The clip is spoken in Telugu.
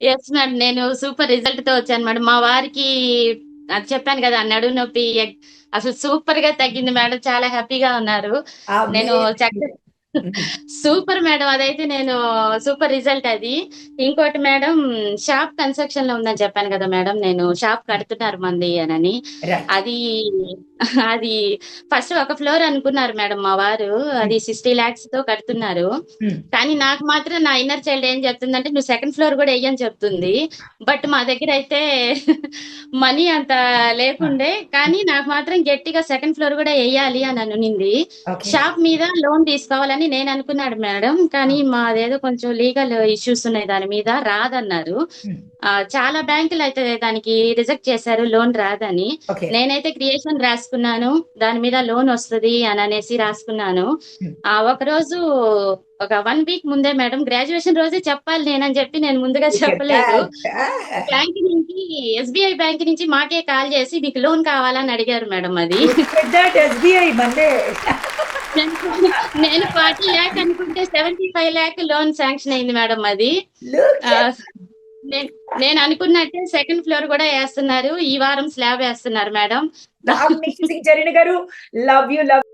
ఎస్ మేడం నేను సూపర్ రిజల్ట్తో వచ్చాను మేడం. మా వారికి అది చెప్పాను కదా నడుము నొప్పి అసలు సూపర్గా తగ్గింది మేడం. చాలా హ్యాపీగా ఉన్నారు. నేను చక్కగా సూపర్ మేడం అదైతే నేను సూపర్ రిజల్ట్ అది ఇంకోటి మేడం షాప్ కన్స్ట్రక్షన్లో ఉందని చెప్పాను కదా మేడం నేను షాప్ కడుతున్నారు మంది అని. అది అది ఫస్ట్ ఒక ఫ్లోర్ అనుకున్నారు మేడం మా వారు అది సిక్స్టీ లాక్స్తో కడుతున్నారు Hmm. కానీ నాకు మాత్రం నా ఇన్నర్ చైల్డ్ ఏం చెప్తుందంటే నువ్వు సెకండ్ ఫ్లోర్ కూడా వెయ్యని చెప్తుంది బట్ మా దగ్గర అయితే మనీ అంత లేకుండే కానీ నాకు మాత్రం గట్టిగా సెకండ్ ఫ్లోర్ కూడా వెయ్యాలి అని అనునింది. షాప్ మీద లోన్ తీసుకోవాలని నేను అనుకున్నాడు మేడం కానీ మాదేదో కొంచెం లీగల్ ఇష్యూస్ ఉన్నాయి దాని మీద రాదన్నారు. చాలా బ్యాంకులు అయితే దానికి రిజెక్ట్ చేశారు లోన్ రాదని. నేనైతే క్రియేషన్ రాసుకున్నాను దాని మీద లోన్ వస్తది అని అనేసి రాసుకున్నాను. ఒక రోజు ఒక వన్ వీక్ ముందే మేడం గ్రాడ్యుయేషన్ రోజే చెప్పాలి నేనని చెప్పి నేను ముందుగా చెప్పలేదు. బ్యాంక్ నుంచి ఎస్బీఐ బ్యాంక్ నుంచి మాకే కాల్ చేసి మీకు లోన్ కావాలని అడిగారు మేడం అది. నేను- ఫార్టీ ల్యాక్ అనుకుంటే seventy five lakh loan sanction అయింది మేడం అది. నేను నేను అనుకున్నట్టే సెకండ్ ఫ్లోర్ కూడా వేస్తున్నారు. ఈ వారం స్లాబ్ వేస్తున్నారు మేడం. గారు లవ్ యూ లవ్